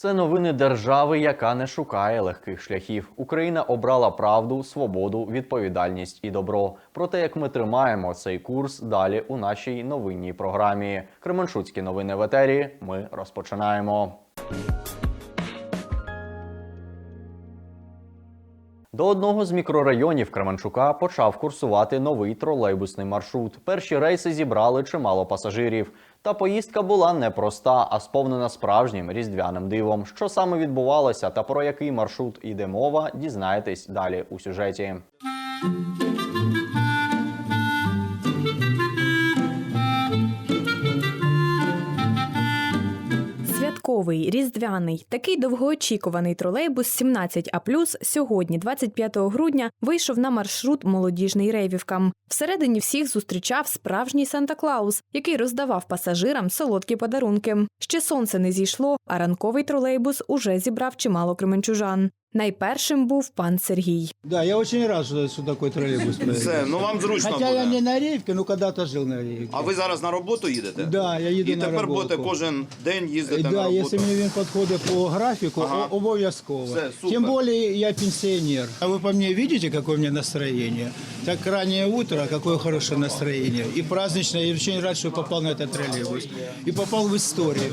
Це новини держави, яка не шукає легких шляхів. Україна обрала правду, свободу, відповідальність і добро. Про те, як ми тримаємо цей курс далі у нашій новинній програмі. Кременчуцькі новини в етері. Ми розпочинаємо. До одного з мікрорайонів Кременчука почав курсувати новий тролейбусний маршрут. Перші рейси зібрали чимало пасажирів. Та поїздка була непроста, а сповнена справжнім різдвяним дивом. Що саме відбувалося та про який маршрут йде мова, дізнаєтесь далі у сюжеті. Святковий, різдвяний, такий довгоочікуваний тролейбус 17 А+, сьогодні, 25 грудня, вийшов на маршрут молодіжний рейвівкам. Всередині всіх зустрічав справжній Санта-Клаус, який роздавав пасажирам солодкі подарунки. Ще сонце не зійшло, а ранковий тролейбус уже зібрав чимало кременчужан. Найпершим був пан Сергій. Да, я очень рад, что, что такой троллейбус появился. Це, ну вам зручно Хотя буде. я не на рейвке, но когда-то жил на рейвке. А ви зараз на роботу їдете? Да, я їду І на тепер роботу. будете кожен день їздити да, на роботу. если мне він підходить по графіку, Ага. обов'язково. Все, супер. Тем более я пенсионер. А вы по мне видите, какое у меня настроение? Так раннее утро, какое хорошее настроение. И праздничное. Я очень рад, что попал на этот троллейбус. И попал в историю.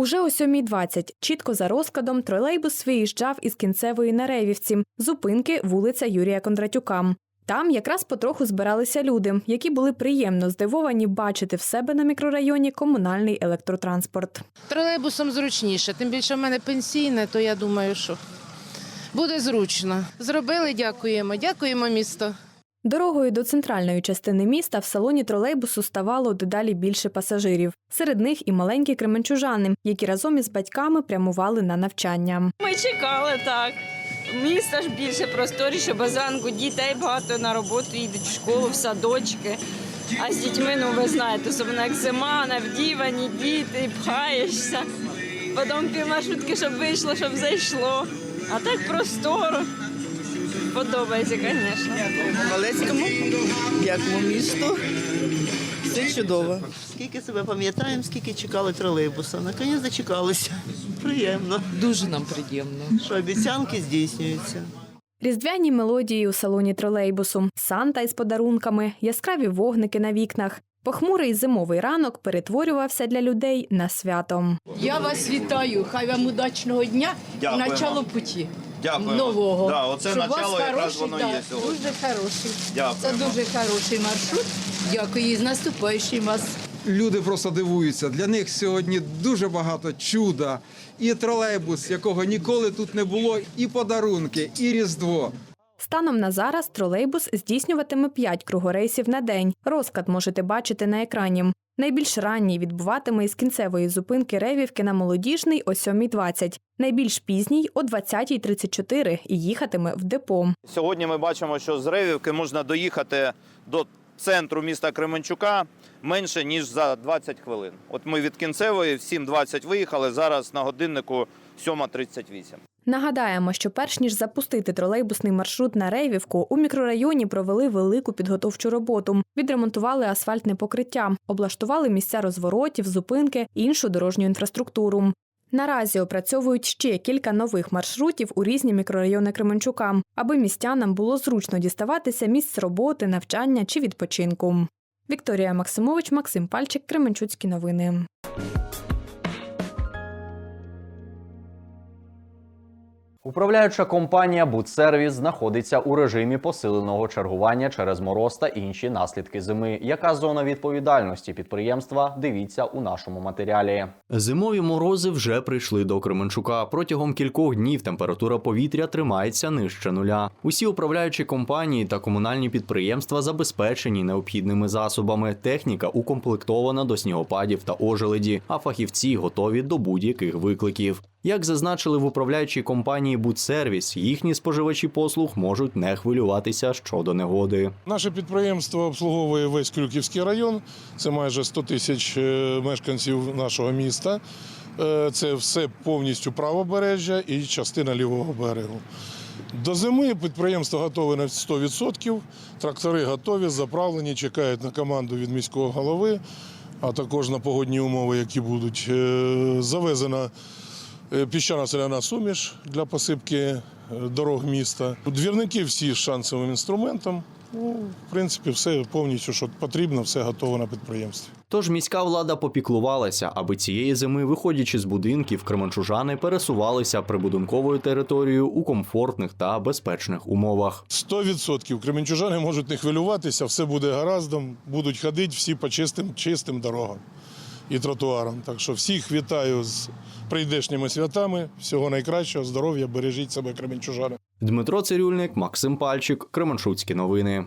Уже о 7.20, чітко за розкладом, тролейбус виїжджав із кінцевої на Ревівці, зупинки вулиця Юрія Кондратюка. Там якраз потроху збиралися люди, які були приємно здивовані бачити в себе на мікрорайоні комунальний електротранспорт. Тролейбусом зручніше, тим більше в мене пенсійне, то я думаю, що буде зручно. Зробили, дякуємо. Дякуємо, місто. Дорогою до центральної частини міста в салоні тролейбусу ставало дедалі більше пасажирів. Серед них і маленькі кременчужани, які разом із батьками прямували на навчання. Ми чекали так. Місто ж більше просторіше, базанку, дітей багато на роботу їдуть в школу, в садочки. А з дітьми, ну ви знаєте, особливо як зима, навдівані діти, пхаєшся. Потім півмаршрутки, щоб вийшло, щоб зайшло. А так просторо. Подобається, звісно. Галецькому, дякуємо місту. Все чудово. Скільки себе пам'ятаємо, скільки чекали тролейбуса. Наконець дочекалися. Приємно, Дуже нам приємно. що обіцянки здійснюються. Різдвяні мелодії у салоні тролейбусу, санта із подарунками, яскраві вогники на вікнах. Похмурий зимовий ранок перетворювався для людей на свято. Я вас вітаю. Хай вам удачного дня і начало путі. Дякуємо. Нового. Да, оце Щоб вас начало якраз хороший, воно да, є сьогодні. Дуже хороший. Це дуже хороший маршрут. Дякую і з наступаючим вас. Люди просто дивуються. Для них сьогодні дуже багато чуда. І тролейбус, якого ніколи тут не було, і подарунки, і різдво. Станом на зараз тролейбус здійснюватиме 5 кругорейсів на день. Розклад можете бачити на екрані. Найбільш ранній відбуватиме із кінцевої зупинки Ревівки на молодіжний о 7.20, найбільш пізній о 20.34 і їхатиме в депо. Сьогодні ми бачимо, що з Ревівки можна доїхати до центру міста Кременчука менше ніж за 20 хвилин. От ми від кінцевої в 7.20 виїхали. Зараз на годиннику 7.38. Нагадаємо, що перш ніж запустити тролейбусний маршрут на Рейвівку, у мікрорайоні провели велику підготовчу роботу. Відремонтували асфальтне покриття, облаштували місця розворотів, зупинки, іншу дорожню інфраструктуру. Наразі опрацьовують ще кілька нових маршрутів у різні мікрорайони Кременчука, аби містянам було зручно діставатися місць роботи, навчання чи відпочинку. Вікторія Максимович, Максим Пальчик, Кременчуцькі новини. Управляюча компанія Будсервіс знаходиться у режимі посиленого чергування через мороз та інші наслідки зими. Яка зона відповідальності підприємства? Дивіться у нашому матеріалі. Зимові морози вже прийшли до Кременчука. Протягом кількох днів температура повітря тримається нижче нуля. Усі управляючі компанії та комунальні підприємства забезпечені необхідними засобами. Техніка укомплектована до снігопадів та ожеледі, а фахівці готові до будь-яких викликів. Як зазначили в управляючій компанії Будсервіс, їхні споживачі послуг можуть не хвилюватися щодо негоди. Наше підприємство обслуговує весь Крюківський район. Це майже 100 тисяч е, мешканців нашого міста. Е, Це все повністю правобережжя і частина лівого берегу. До зими підприємство готове на 100%. Трактори готові, заправлені, чекають на команду від міського голови, а також на погодні умови, які будуть. Е, Завезено е, піщана соляна суміш для посипки е, дорог міста. Двірники всі з шансовим інструментом. Ну, в принципі, все повністю, що потрібно, все готово на підприємстві. Тож міська влада попіклувалася, аби цієї зими, виходячи з будинків, кременчужани пересувалися прибудинковою територією у комфортних та безпечних умовах. 100% кременчужани можуть не хвилюватися, все буде гараздом, будуть ходити всі по чистим, чистим дорогам і тротуарам. Так що всіх вітаю з прийдешніми святами. Всього найкращого, здоров'я, бережіть себе, кременчужани. Дмитро Цирюльник, Максим Пальчик, Кременчуцькі новини.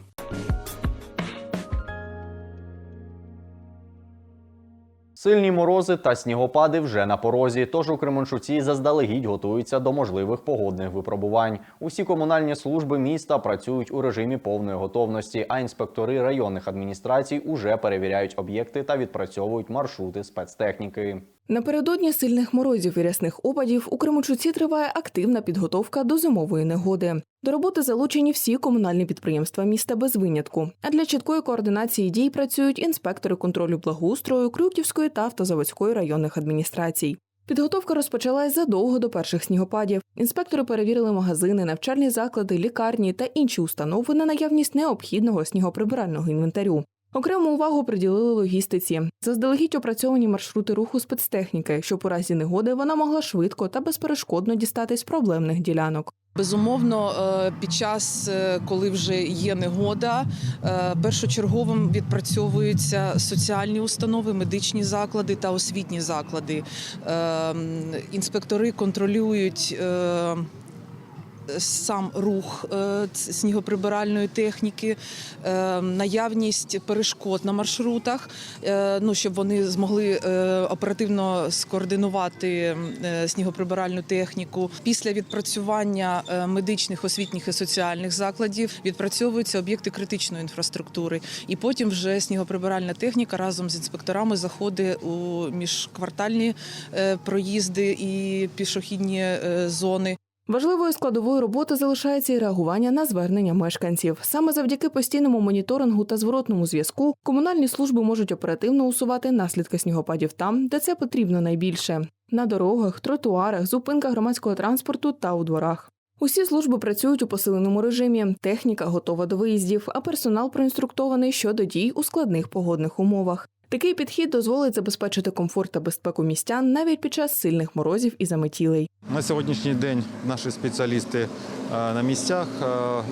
Сильні морози та снігопади вже на порозі. Тож у Кременчуці заздалегідь готуються до можливих погодних випробувань. Усі комунальні служби міста працюють у режимі повної готовності, а інспектори районних адміністрацій уже перевіряють об'єкти та відпрацьовують маршрути спецтехніки. Напередодні сильних морозів і рясних опадів у Кременчуці триває активна підготовка до зимової негоди. До роботи залучені всі комунальні підприємства міста без винятку. А для чіткої координації дій працюють інспектори контролю благоустрою Крюківської та Автозаводської районних адміністрацій. Підготовка розпочалась задовго до перших снігопадів. Інспектори перевірили магазини, навчальні заклади, лікарні та інші установи на наявність необхідного снігоприбирального інвентарю. Окрему увагу приділили логістиці. Заздалегідь опрацьовані маршрути руху спецтехніки, щоб у разі негоди вона могла швидко та безперешкодно дістатись проблемних ділянок. Безумовно, е, під час, е, коли вже є негода, е, першочерговим відпрацьовуються соціальні установи, медичні заклади та освітні заклади. Е, Інспектори контролюють. Сам рух е, снігоприбиральної техніки, е, наявність перешкод на маршрутах, е, ну щоб вони змогли оперативно скоординувати снігоприбиральну техніку. Після відпрацювання медичних, освітніх і соціальних закладів відпрацьовуються об'єкти критичної інфраструктури, і потім вже снігоприбиральна техніка разом з інспекторами заходить у міжквартальні проїзди і пішохідні зони. Важливою складовою роботи залишається і реагування на звернення мешканців. Саме завдяки постійному моніторингу та зворотному зв'язку комунальні служби можуть оперативно усувати наслідки снігопадів там, де це потрібно найбільше на дорогах, тротуарах, зупинках громадського транспорту та у дворах. Усі служби працюють у посиленому режимі. Техніка готова до виїздів, а персонал проінструктований щодо дій у складних погодних умовах. Такий підхід дозволить забезпечити комфорт та безпеку містян навіть під час сильних морозів і заметілей. На сьогоднішній день наші спеціалісти е, на місцях. Е,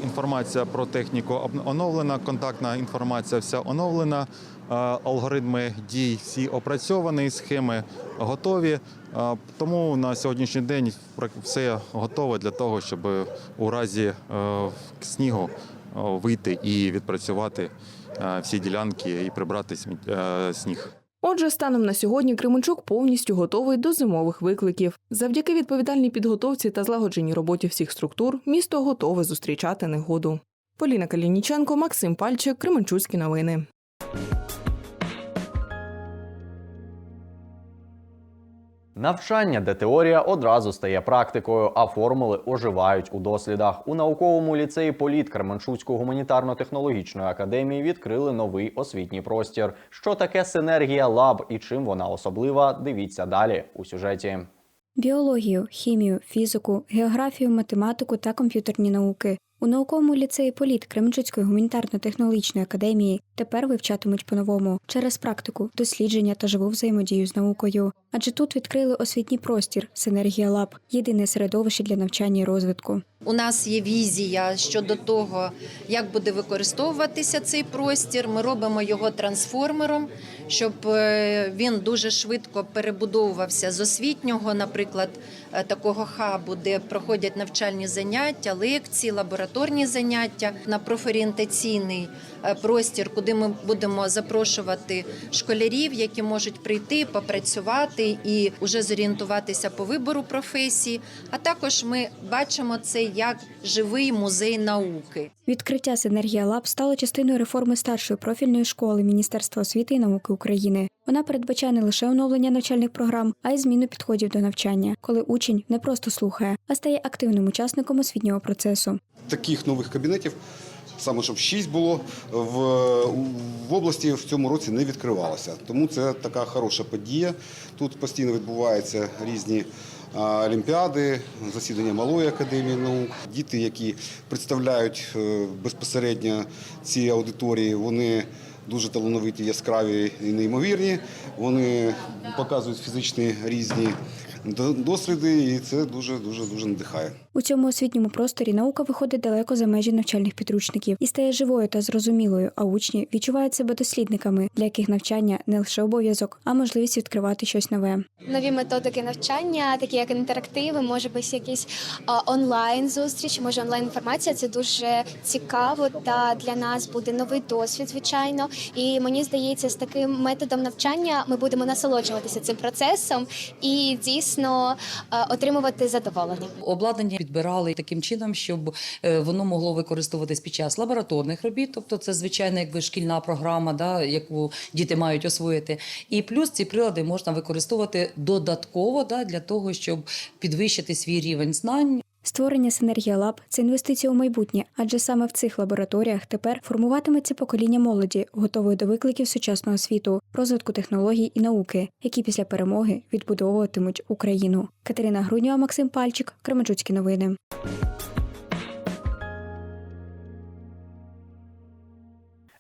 Інформація про техніку оновлена, контактна інформація вся оновлена. е, Алгоритми дій всі опрацьовані, схеми готові. Тому на сьогоднішній день все готове для того, щоб у разі снігу вийти і відпрацювати всі ділянки і прибрати е, сніг. Отже, станом на сьогодні Кременчук повністю готовий до зимових викликів. Завдяки відповідальній підготовці та злагодженій роботі всіх структур місто готове зустрічати негоду. Поліна Калініченко, Максим Пальчик, Кременчуцькі новини. Навчання, де теорія одразу стає практикою, а формули оживають у дослідах. У науковому ліцеї Політ Кременчуцької гуманітарно-технологічної академії відкрили новий освітній простір. Що таке синергія лаб і чим вона особлива? Дивіться далі у сюжеті. Біологію, хімію, фізику, географію, математику та комп'ютерні науки у науковому ліцеї Політ Кременчуцької гуманітарно-технологічної академії тепер вивчатимуть по-новому через практику, дослідження та живу взаємодію з наукою. Адже тут відкрили освітній простір Синергія Лаб єдине середовище для навчання і розвитку. У нас є візія щодо того, як буде використовуватися цей простір. Ми робимо його трансформером, щоб е, він дуже швидко перебудовувався з освітнього, наприклад, е, такого хабу, де проходять навчальні заняття, лекції, лабораторні заняття. На профорієнтаційний простір, куди ми будемо запрошувати школярів, які можуть прийти, попрацювати і вже зорієнтуватися по вибору професії. А також ми бачимо це як живий музей науки. Відкриття Синергія Лаб стало частиною реформи старшої профільної школи Міністерства освіти і науки України. Вона передбачає не лише оновлення навчальних програм, а й зміну підходів до навчання, коли учень не просто слухає, а стає активним учасником освітнього процесу. Таких нових кабінетів, саме щоб 6 було, в, в області в цьому році не відкривалося. Тому це така хороша подія. Тут постійно відбуваються різні олімпіади, засідання малої академії наук. Діти, які представляють е, безпосередньо ці аудиторії, вони дуже талановиті, яскраві і неймовірні. Вони показують фізичні різні досліди, і це дуже дуже дуже надихає. У цьому освітньому просторі наука виходить далеко за межі навчальних підручників і стає живою та зрозумілою, а учні відчувають себе дослідниками, для яких навчання не лише обов'язок, а можливість відкривати щось нове. Нові методики навчання, такі як інтерактиви, може бути якісь онлайн зустріч, може онлайн інформація. Це дуже цікаво. Та для нас буде новий досвід, звичайно. І мені здається, з таким методом навчання ми будемо насолоджуватися цим процесом і дійсно е, отримувати задоволення. Обладнання підбирали таким чином, щоб е, воно могло використовуватись під час лабораторних робіт, тобто це звичайно якби шкільна програма, да, яку діти мають освоїти. І плюс ці прилади можна використовувати додатково да, для того, щоб підвищити свій рівень знань. Створення Синергія Лаб це інвестиція у майбутнє, адже саме в цих лабораторіях тепер формуватиметься покоління молоді, готової до викликів сучасного світу, розвитку технологій і науки, які після перемоги відбудовуватимуть Україну. Катерина Груднєва, Максим Пальчик, Кременчуцькі новини.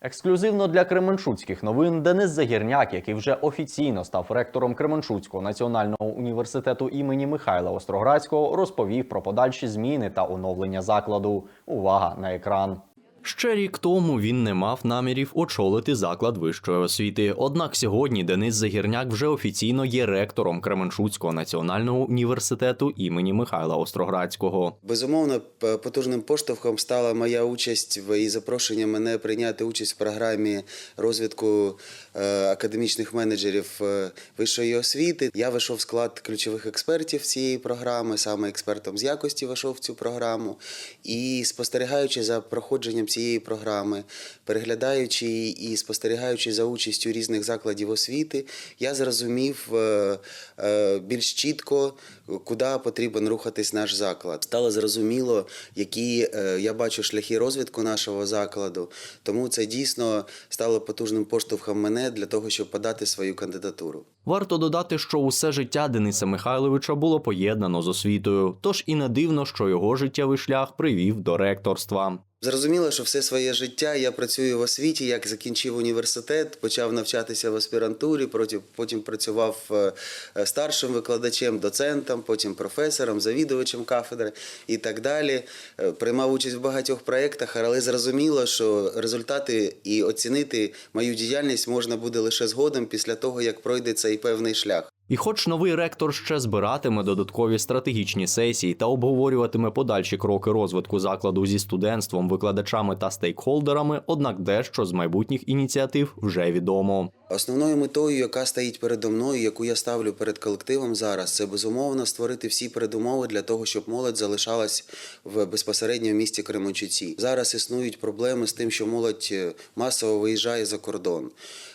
Ексклюзивно для Кременчуцьких новин Денис Загірняк, який вже офіційно став ректором Кременчуцького національного університету імені Михайла Остроградського, розповів про подальші зміни та оновлення закладу. Увага на екран. Ще рік тому він не мав намірів очолити заклад вищої освіти. Однак сьогодні Денис Загірняк вже офіційно є ректором Кременчуцького національного університету імені Михайла Остроградського. Безумовно, потужним поштовхом стала моя участь в і запрошення мене прийняти участь в програмі розвитку академічних менеджерів е, вищої освіти. Я вийшов в склад ключових експертів цієї програми, саме експертом з якості вийшов в цю програму. І спостерігаючи за проходженням цієї програми, переглядаючи і спостерігаючи за участю різних закладів освіти, я зрозумів е, е, більш чітко, куди потрібен рухатись наш заклад. Стало зрозуміло, які е, я бачу шляхи розвитку нашого закладу. Тому це дійсно стало потужним поштовхом мене для того, щоб подати свою кандидатуру. Варто додати, що усе життя Дениса Михайловича було поєднано з освітою, тож і не дивно, що його життєвий шлях привів до ректорства. Зрозуміло, що все своє життя я працюю в освіті, як закінчив університет, почав навчатися в аспірантурі, потім працював е, е, старшим викладачем, доцентом, потім професором, завідувачем кафедри і так далі. Е, Приймав участь в багатьох проєктах, але зрозуміло, що результати і оцінити мою діяльність можна буде лише згодом після того, як пройде цей певний шлях. І хоч новий ректор ще збиратиме додаткові стратегічні сесії та обговорюватиме подальші кроки розвитку закладу зі студентством, викладачами та стейкхолдерами, однак дещо з майбутніх ініціатив вже відомо. Основною метою, яка стоїть передо мною, яку я ставлю перед колективом зараз, це безумовно створити всі передумови для того, щоб молодь залишалась в безпосередньо місті Кременчуці. Зараз існують проблеми з тим, що молодь е, масово виїжджає за кордон.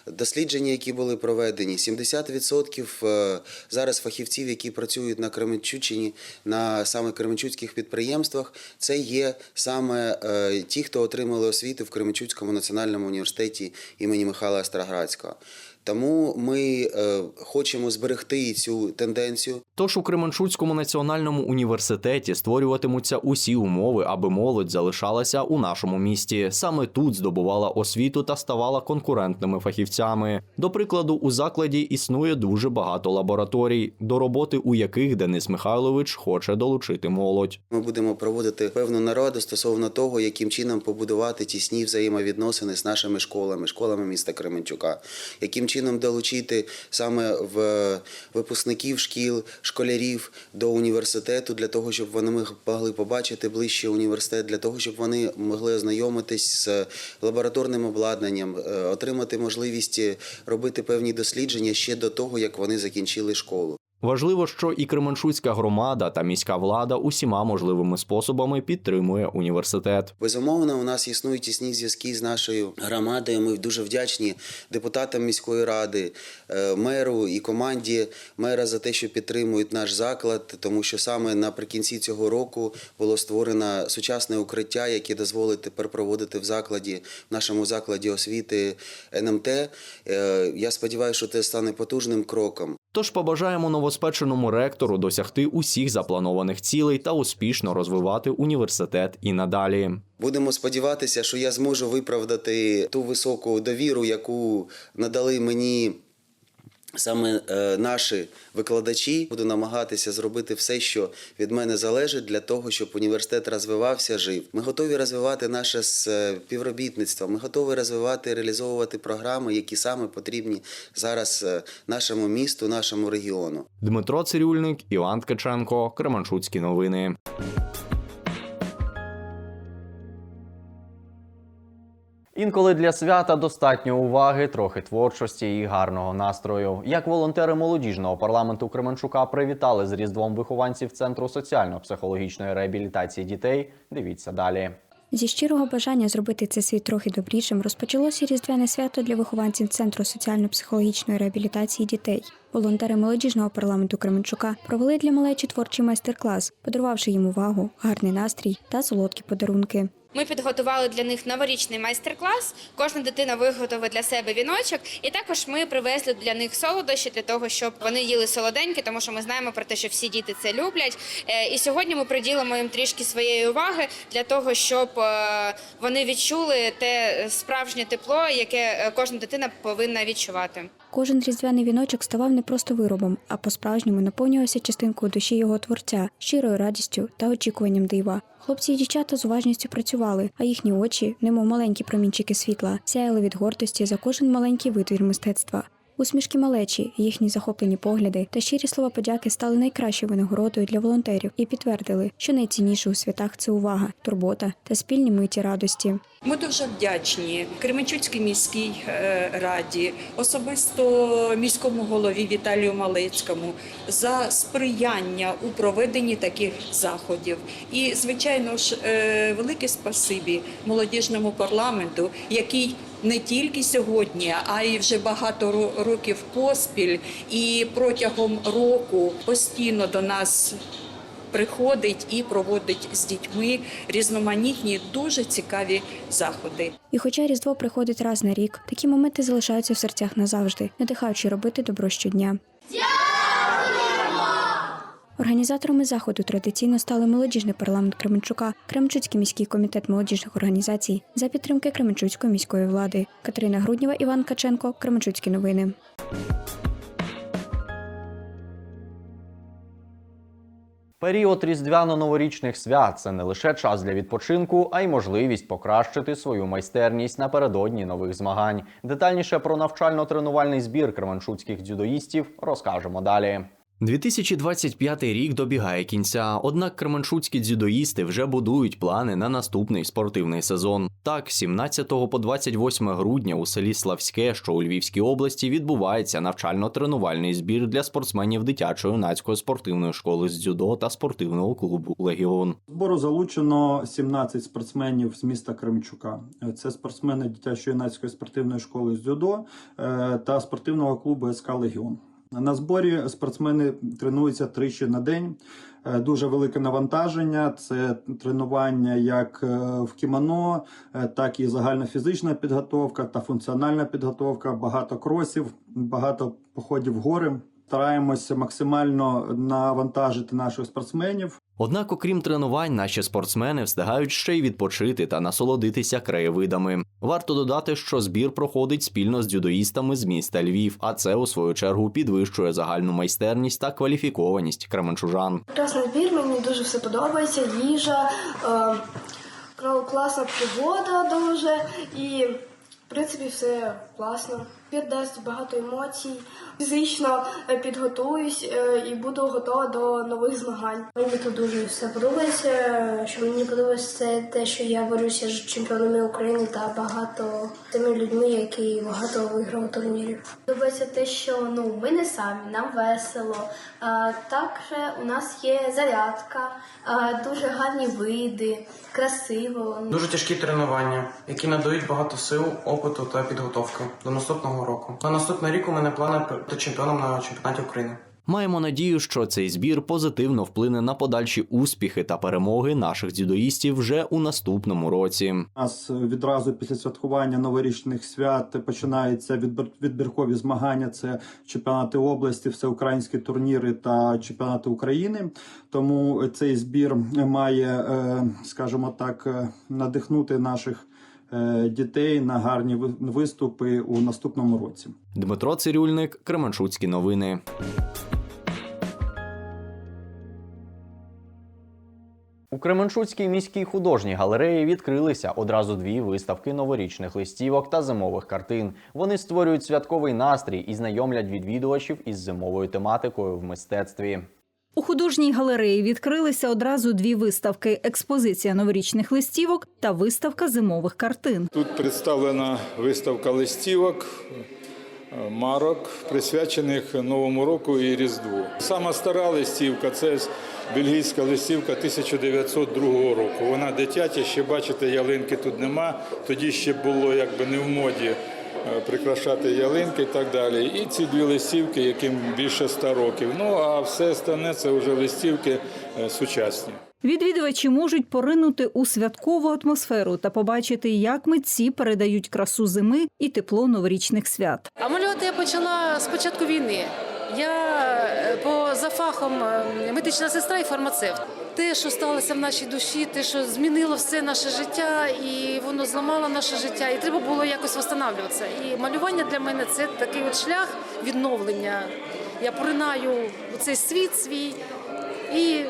Дослідження, які були проведені, 70% е, зараз фахівців, які працюють на Кременчучині, на саме Кременчуцьких підприємствах, це є саме е, ті, хто отримали освіту в Кременчуцькому національному університеті імені Михайла Астраградського. Тому ми е, хочемо зберегти цю тенденцію. Тож у Кременчуцькому національному університеті створюватимуться усі умови, аби молодь залишалася у нашому місті. Саме тут здобувала освіту та ставала конкурентними фахівцями. До прикладу, у закладі існує дуже багато лабораторій, до роботи у яких Денис Михайлович хоче долучити молодь. Ми будемо проводити певну нараду стосовно того, яким чином побудувати тісні взаємовідносини з нашими школами, школами міста Кременчука, яким чином долучити саме в випускників шкіл, школярів до університету для того, щоб вони могли побачити ближче університет, для того, щоб вони могли ознайомитись з лабораторним обладнанням, е, отримати можливість робити певні дослідження ще до того, як вони закінчили школу. Важливо, що і Кременчуцька громада та міська влада усіма можливими способами підтримує університет. Безумовно, у нас існують тісні зв'язки з нашою громадою. Ми дуже вдячні депутатам міської ради, е, меру і команді мера за те, що підтримують наш заклад, тому що саме наприкінці цього року було створено сучасне укриття, яке дозволить тепер проводити в закладі, в нашому закладі освіти НМТ. Е, Я сподіваюся, що це стане потужним кроком. Тож побажаємо новоспеченому ректору досягти усіх запланованих цілей та успішно розвивати університет і надалі. Будемо сподіватися, що я зможу виправдати ту високу довіру, яку надали мені саме е, наші викладачі. Буду намагатися зробити все, що від мене залежить, для того, щоб університет розвивався, жив. Ми готові розвивати наше співробітництво. Ми готові розвивати, реалізовувати програми, які саме потрібні зараз е, нашому місту, нашому регіону. Дмитро Цирюльник, Іван Ткаченко, Кременчуцькі новини. Інколи для свята достатньо уваги, трохи творчості і гарного настрою. Як волонтери молодіжного парламенту Кременчука привітали з Різдвом вихованців Центру соціально-психологічної реабілітації дітей, дивіться далі. Зі щирого бажання зробити цей світ трохи добрішим розпочалося різдвяне свято для вихованців Центру соціально-психологічної реабілітації дітей. Волонтери молодіжного парламенту Кременчука провели для малечі творчий майстер-клас, подарувавши їм увагу, гарний настрій та солодкі подарунки. Ми підготували для них новорічний майстер-клас. Кожна дитина виготовила для себе віночок, і також ми привезли для них солодощі для того, щоб вони їли солоденькі, тому що ми знаємо про те, що всі діти це люблять. Е, І сьогодні ми приділимо їм трішки своєї уваги для того, щоб е, вони відчули те справжнє тепло, яке е, кожна дитина повинна відчувати. Кожен різдвяний віночок ставав не просто виробом, а по-справжньому наповнювався частинкою душі його творця, щирою радістю та очікуванням дива. Хлопці і дівчата з уважністю працювали, а їхні очі, немов маленькі промінчики світла, сяяли від гордості за кожен маленький витвір мистецтва. Усмішки малечі, їхні захоплені погляди та щирі слова подяки стали найкращою винагородою для волонтерів і підтвердили, що найцінніше у святах це увага, турбота та спільні миті радості. Ми дуже вдячні Кременчуцькій міській е, раді, особисто міському голові Віталію Малецькому за сприяння у проведенні таких заходів. І, звичайно ж, е, велике спасибі молодіжному парламенту, який не тільки сьогодні, а й вже багато років поспіль, і протягом року постійно до нас приходить і проводить з дітьми різноманітні дуже цікаві заходи. І хоча Різдво приходить раз на рік, такі моменти залишаються в серцях назавжди, надихаючи робити добро щодня. Організаторами заходу традиційно стали молодіжний парламент Кременчука, Кременчуцький міський комітет молодіжних організацій за підтримки Кременчуцької міської влади. Катерина Груднєва, Іван Каченко, Кременчуцькі новини. Період різдвяно-новорічних свят це не лише час для відпочинку, а й можливість покращити свою майстерність напередодні нових змагань. Детальніше про навчально-тренувальний збір кременчуцьких дзюдоїстів розкажемо далі. 2025 рік добігає кінця, однак кременчуцькі дзюдоїсти вже будують плани на наступний спортивний сезон. Так, 17 по 28 грудня у селі Славське, що у Львівській області, відбувається навчально-тренувальний збір для спортсменів дитячо-юнацької спортивної школи з дзюдо та спортивного клубу Легіон. Збору залучено 17 спортсменів з міста Кремчука. Це спортсмени дитячо-юнацької спортивної школи з дзюдо е, та спортивного клубу СК Легіон. На зборі спортсмени тренуються тричі на день. Е, Дуже велике навантаження. Це тренування як е, в кімоно, е, так і загальна фізична підготовка та функціональна підготовка. Багато кросів, багато походів в гори. Стараємося максимально навантажити наших спортсменів. Однак, окрім тренувань, наші спортсмени встигають ще й відпочити та насолодитися краєвидами. Варто додати, що збір проходить спільно з дзюдоїстами з міста Львів, а це у свою чергу підвищує загальну майстерність та кваліфікованість кременчужан. Прекрасний збір, мені дуже все подобається. Їжа, е, класна погода дуже і в принципі все класно. Збір дасть багато емоцій. Фізично е, підготуюсь е, і буду готова до нових змагань. Мені тут дуже все подобається. Що мені подобається це те, що я борюся з чемпіонами України та багато тими людьми, які багато виграли турнірів. Подобається те, що ну ми не самі, нам весело. Також у нас є зарядка, дуже гарні види, красиво. Дуже тяжкі тренування, які надають багато сил, опиту та підготовки до наступного року. На наступний рік у мене плани бути чемпіоном на чемпіонаті України. Маємо надію, що цей збір позитивно вплине на подальші успіхи та перемоги наших дзюдоїстів вже у наступному році. У нас відразу після святкування новорічних свят починаються відбір- відбіркові змагання. Це чемпіонати області, всеукраїнські турніри та чемпіонати України. Тому цей збір має, е, скажімо так, е, надихнути наших дітей на гарні виступи у наступному році. Дмитро Цирюльник, Кременчуцькі новини. У Кременчуцькій міській художній галереї відкрилися одразу дві виставки новорічних листівок та зимових картин. Вони створюють святковий настрій і знайомлять відвідувачів із зимовою тематикою в мистецтві. У художній галереї відкрилися одразу дві виставки: експозиція новорічних листівок та виставка зимових картин. Тут представлена виставка листівок, е, марок, присвячених Новому року і Різдву. Сама стара листівка це бельгійська листівка 1902 року. Вона дитяча, ще бачите, ялинки тут нема. Тоді ще було якби не в моді прикрашати ялинки і так далі. І ці дві листівки, яким більше 100 років. Ну а все остальне це вже листівки е, сучасні. Відвідувачі можуть поринути у святкову атмосферу та побачити, як митці передають красу зими і тепло новорічних свят. А малювати я почала з початку війни. Я е, по за фахом е, медична сестра і фармацевт. Те, що сталося в нашій душі, те, що змінило все наше життя, і воно зламало наше життя, і треба було якось встановлюватися. І малювання для мене це такий от шлях відновлення. Я поринаю у цей світ свій і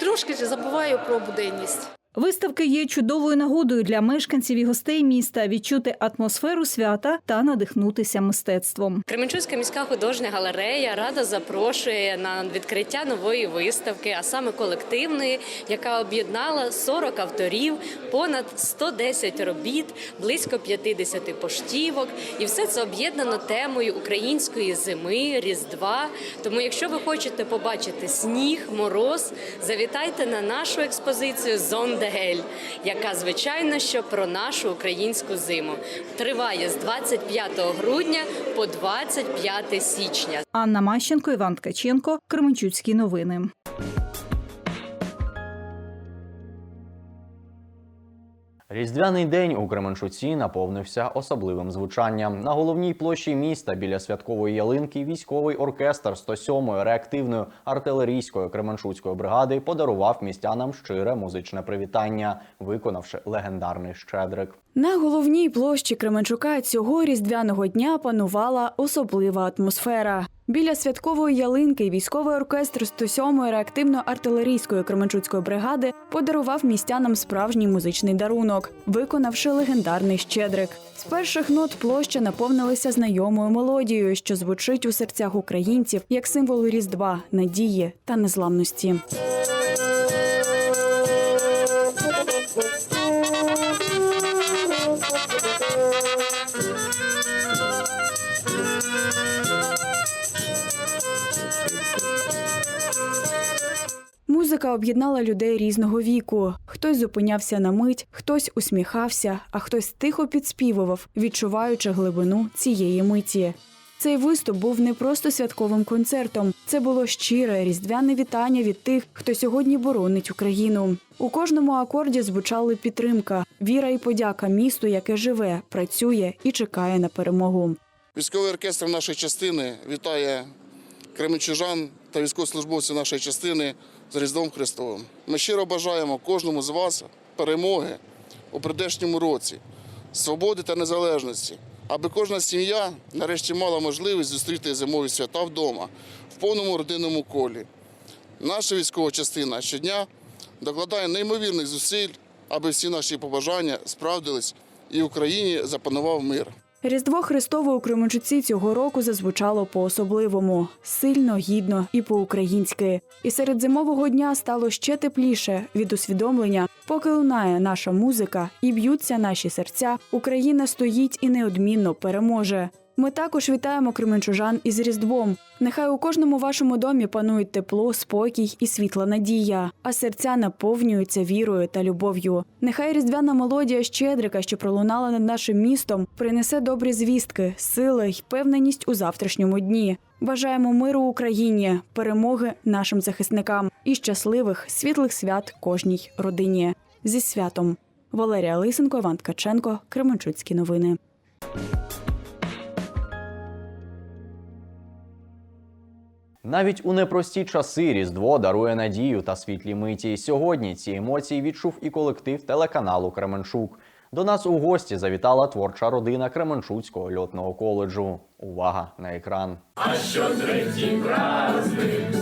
трошки забуваю про буденність. Виставки є чудовою нагодою для мешканців і гостей міста відчути атмосферу свята та надихнутися мистецтвом. Кременчуцька міська художня галерея рада запрошує на відкриття нової виставки, а саме колективної, яка об'єднала 40 авторів, понад 110 робіт, близько 50 поштівок. І все це об'єднано темою української зими, різдва. Тому, якщо ви хочете побачити сніг, мороз, завітайте на нашу експозицію Зондегель, яка звичайно що про нашу українську зиму триває з 25 грудня по 25 січня. Анна Мащенко, Іван Ткаченко, Кременчуцькі новини. Різдвяний день у Кременчуці наповнився особливим звучанням. На головній площі міста біля святкової ялинки військовий оркестр 107-ї реактивної артилерійської Кременчуцької бригади подарував містянам щире музичне привітання, виконавши легендарний щедрик. На головній площі Кременчука цього різдвяного дня панувала особлива атмосфера. Біля святкової ялинки військовий оркестр 107-ї реактивно-артилерійської Кременчуцької бригади подарував містянам справжній музичний дарунок, виконавши легендарний щедрик. З перших нот площа наповнилася знайомою мелодією, що звучить у серцях українців як символ різдва, надії та незламності. Музика об'єднала людей різного віку. Хтось зупинявся на мить, хтось усміхався, а хтось тихо підспівував, відчуваючи глибину цієї миті. Цей виступ був не просто святковим концертом, це було щире різдвяне вітання від тих, хто сьогодні боронить Україну. У кожному акорді звучали підтримка, віра і подяка місту, яке живе, працює і чекає на перемогу. Військовий оркестр нашої частини вітає кременчужан та військовослужбовців нашої частини з Різдвом Христовим. Ми щиро бажаємо кожному з вас перемоги у прийдешньому році, свободи та незалежності, аби кожна сім'я нарешті мала можливість зустріти зимові свята вдома в повному родинному колі. Наша військова частина щодня докладає неймовірних зусиль, аби всі наші побажання справдились і в Україні запанував мир. Різдво Христове у Кременчуці цього року зазвучало по-особливому, сильно, гідно і по-українськи. І серед зимового дня стало ще тепліше від усвідомлення, поки лунає наша музика і б'ються наші серця. Україна стоїть і неодмінно переможе. Ми також вітаємо кременчужан із Різдвом. Нехай у кожному вашому домі панують тепло, спокій і світла надія, а серця наповнюються вірою та любов'ю. Нехай різдвяна мелодія щедрика, що пролунала над нашим містом, принесе добрі звістки, сили й впевненість у завтрашньому дні. Бажаємо миру Україні, перемоги нашим захисникам і щасливих світлих свят кожній родині. Зі святом Валерія Лисенко, Іван Ткаченко, Кременчуцькі новини. Навіть у непрості часи Різдво дарує надію та світлі миті. Сьогодні ці емоції відчув і колектив телеканалу Кременчук. До нас у гості завітала творча родина Кременчуцького льотного коледжу. Увага на екран. А що третій праздник,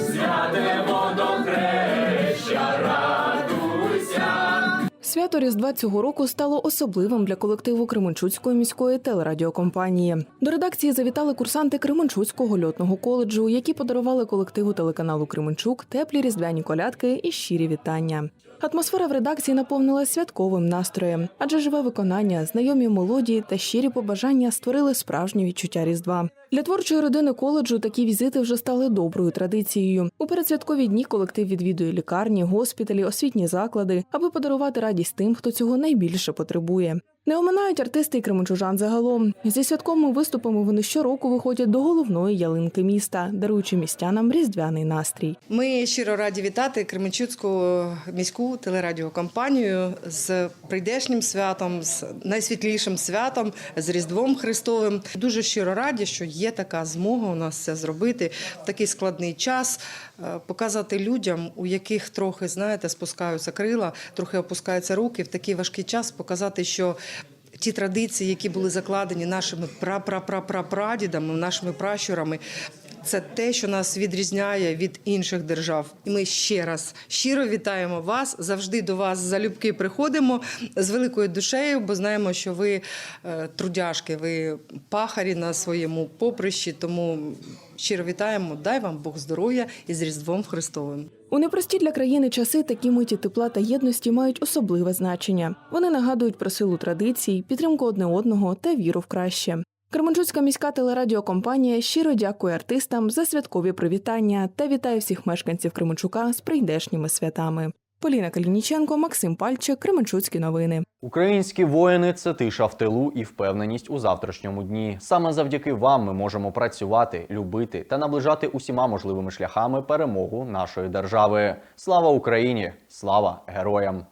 Свято Різдва цього року стало особливим для колективу Кременчуцької міської телерадіокомпанії. До редакції завітали курсанти Кременчуцького льотного коледжу, які подарували колективу телеканалу Кременчук теплі різдвяні колядки і щирі вітання. Атмосфера в редакції наповнилася святковим настроєм, адже живе виконання, знайомі мелодії та щирі побажання створили справжнє відчуття Різдва. Для творчої родини коледжу такі візити вже стали доброю традицією. У передсвяткові дні колектив відвідує лікарні, госпіталі, освітні заклади, аби подарувати радість тим, хто цього найбільше потребує. Не оминають артисти і кременчужан загалом. Зі святковими виступами вони щороку виходять до головної ялинки міста, даруючи містянам різдвяний настрій. Ми щиро раді вітати Кременчуцьку міську телерадіокомпанію з прийдешнім святом, з найсвітлішим святом, з Різдвом Христовим. Дуже щиро раді, що є така змога у нас це зробити в такий складний час, е, показати людям, у яких трохи знаєте, спускаються крила, трохи опускаються руки в такий важкий час, показати, що. Ті традиції, які були закладені нашими пра-пра-пра-прадідами, нашими пращурами, це те, що нас відрізняє від інших держав. І ми ще раз щиро вітаємо вас. Завжди до вас залюбки приходимо з великою душею, бо знаємо, що ви е, трудяшки, ви пахарі на своєму поприщі. Тому щиро вітаємо. Дай вам Бог здоров'я і з Різдвом Христовим. У непрості для країни часи такі миті тепла та єдності мають особливе значення. Вони нагадують про силу традицій, підтримку одне одного та віру в краще. Кременчуцька міська телерадіокомпанія щиро дякує артистам за святкові привітання та вітає всіх мешканців Кременчука з прийдешніми святами. Поліна Калініченко, Максим Пальчик, Кременчуцькі новини. Українські воїни це тиша в тилу і впевненість у завтрашньому дні. Саме завдяки вам ми можемо працювати, любити та наближати усіма можливими шляхами перемогу нашої держави. Слава Україні! Слава героям!